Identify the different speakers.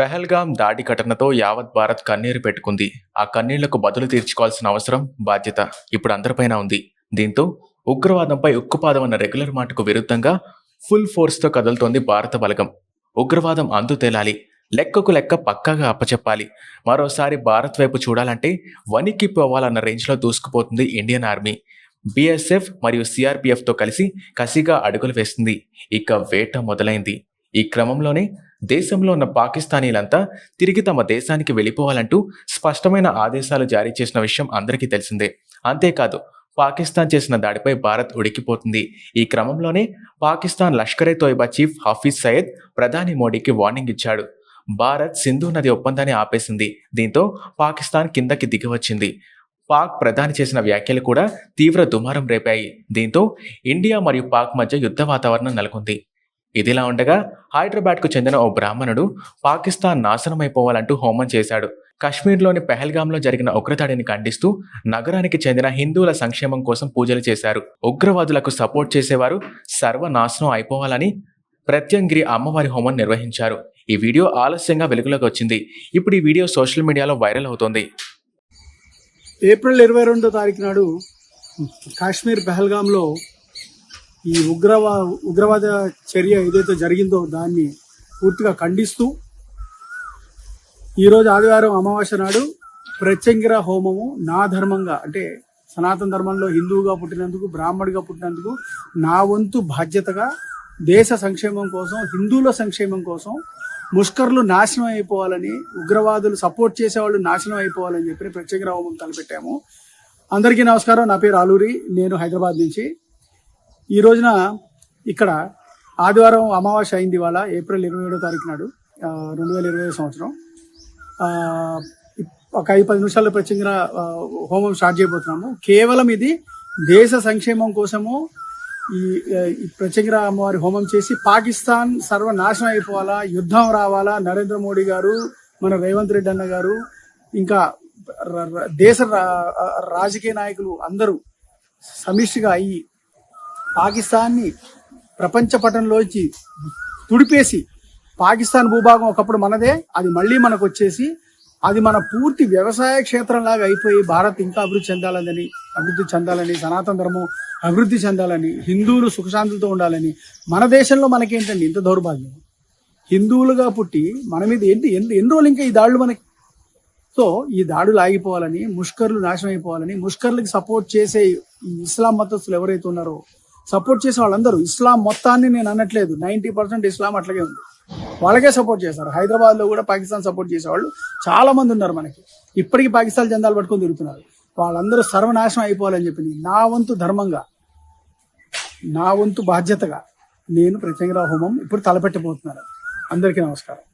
Speaker 1: పెహల్గాం దాడి ఘటనతో యావత్ భారత్ కన్నీరు పెట్టుకుంది. ఆ కన్నీళ్ళకు బదులు తీర్చుకోవాల్సిన అవసరం బాధ్యత ఇప్పుడు అందరిపైన ఉంది. దీంతో ఉగ్రవాదంపై ఉక్కుపాదం అన్న రెగ్యులర్ మాటకు విరుద్ధంగా ఫుల్ ఫోర్స్తో కదులుతోంది భారత బలగం. ఉగ్రవాదం అందు తేలాలి లెక్కకు లెక్క పక్కాగా అప్పచెప్పాలి. మరోసారి భారత్ వైపు చూడాలంటే వణికి పోవాలన్న రేంజ్లో దూసుకుపోతుంది ఇండియన్ ఆర్మీ. బీఎస్ఎఫ్ మరియు సిఆర్పిఎఫ్తో కలిసి కసిగా అడుగులు వేస్తుంది. ఇక వేట మొదలైంది. ఈ క్రమంలోనే దేశంలో ఉన్న పాకిస్తానీలంతా తిరిగి తమ దేశానికి వెళ్ళిపోవాలంటూ స్పష్టమైన ఆదేశాలు జారీ చేసిన విషయం అందరికీ తెలిసిందే. అంతేకాదు పాకిస్తాన్ చేసిన దాడిపై భారత్ ఉడికిపోతుంది. ఈ క్రమంలోనే పాకిస్తాన్ లష్కరే తోయిబా చీఫ్ హఫీజ్ సయద్ ప్రధాని మోడీకి వార్నింగ్ ఇచ్చాడు. భారత్ సింధు నది ఒప్పందాన్ని ఆపేసింది. దీంతో పాకిస్తాన్ కిందకి దిగివచ్చింది. పాక్ ప్రధాని చేసిన వ్యాఖ్యలు కూడా తీవ్ర దుమారం రేపాయి. దీంతో ఇండియా మరియు పాక్ మధ్య యుద్ధ వాతావరణం నెలకొంది. ఇదిలా ఉండగా హైదరాబాద్కు చెందిన ఓ బ్రాహ్మణుడు పాకిస్తాన్ నాశనమైపోవాలంటూ హోమం చేశాడు. కశ్మీర్లోని పెహల్గాంలో జరిగిన ఉగ్రదాడిని ఖండిస్తూ నగరానికి చెందిన హిందువుల సంక్షేమం కోసం పూజలు చేశారు. ఉగ్రవాదులకు సపోర్ట్ చేసేవారు సర్వనాశనం అయిపోవాలని ప్రత్యంగిరి అమ్మవారి హోమం నిర్వహించారు. ఈ వీడియో ఆలస్యంగా వెలుగులోకి వచ్చింది. ఇప్పుడు ఈ వీడియో సోషల్ మీడియాలో వైరల్ అవుతోంది.
Speaker 2: ఏప్రిల్ ఇరవై రెండో తారీఖు నాడు కాశ్మీర్ పెహల్గాంలో ఈ ఉగ్రవా ఉగ్రవాద చర్య ఏదైతే జరిగిందో దాన్ని పూర్తిగా ఖండిస్తూ ఈరోజు ఆదివారం అమావాస్య నాడు ప్రత్యంగిర హోమము నా ధర్మంగా అంటే సనాతన ధర్మంలో హిందువుగా పుట్టినందుకు బ్రాహ్మడిగా పుట్టినందుకు నా వంతు బాధ్యతగా దేశ సంక్షేమం కోసం హిందువుల సంక్షేమం కోసం ముష్కర్లు నాశనం అయిపోవాలని ఉగ్రవాదులు సపోర్ట్ చేసేవాళ్ళు నాశనం అయిపోవాలని చెప్పి ప్రత్యేక హోమం తలపెట్టాము. అందరికీ నమస్కారం. నా పేరు ఆలూరి. నేను హైదరాబాద్ నుంచి ఈ రోజున ఇక్కడ ఆదివారం అమావాస్య అయింది ఇవాళ ఏప్రిల్ ఇరవై ఏడో తారీఖు నాడు రెండు వేల ఇరవై సంవత్సరం. ఒక ఐదు పది నిమిషాల్లో ప్రత్యేకంగా హోమం స్టార్ట్ చేయబోతున్నాము. కేవలం ఇది దేశ సంక్షేమం కోసము ఈ ఆ, ప్రత్యేక అమ్మవారి హోమం చేసి పాకిస్తాన్ సర్వనాశనం అయిపోవాలా యుద్ధం రావాలా నరేంద్ర మోడీ గారు మన రేవంత్ రెడ్డి అన్న గారు ఇంకా దేశ రా- రాజకీయ నాయకులు అందరూ సమిష్టిగా అయ్యి పాకిస్తాన్ని ప్రపంచ పటంలోంచి తుడిపేసి పాకిస్తాన్ భూభాగం ఒకప్పుడు మనదే అది మళ్ళీ మనకు వచ్చేసి అది మన పూర్తి వ్యవసాయ క్షేత్రంలాగా అయిపోయి భారత్ ఇంకా అభివృద్ధి చెందాలని అభివృద్ధి చెందాలని సనాతన ధర్మం అభివృద్ధి చెందాలని హిందువులు సుఖశాంతులతో ఉండాలని మన దేశంలో మనకేంటండి ఇంత దౌర్భాగ్యం? హిందువులుగా పుట్టి మన మీద ఏంటి ఎన్ని ఎన్ని రోజులు ఇంకా ఈ దాడులు మనకి? సో ఈ దాడులు ఆగిపోవాలని ముష్కర్లు నాశనం అయిపోవాలని ముష్కర్లకు సపోర్ట్ చేసే ఇస్లాం మతస్థులు ఎవరైతే ఉన్నారో సపోర్ట్ చేసే వాళ్ళందరూ. ఇస్లాం మొత్తాన్ని నేను అనట్లేదు. నైంటీ పర్సెంట్ ఇస్లాం అట్లాగే ఉంది. వాళ్ళకే సపోర్ట్ చేస్తారు హైదరాబాద్లో కూడా పాకిస్తాన్ సపోర్ట్ చేసేవాళ్ళు చాలా మంది ఉన్నారు మనకి. ఇప్పటికీ పాకిస్తాన్ జెండాలు పట్టుకొని తిరుగుతున్నారు. వాళ్ళందరూ సర్వనాశనం అయిపోవాలని చెప్పింది. నా వంతు ధర్మంగా నా వంతు బాధ్యతగా నేను ప్రత్యేక హోమం ఇప్పుడు తలపెట్టబోతున్నాను అందరికీ నమస్కారం.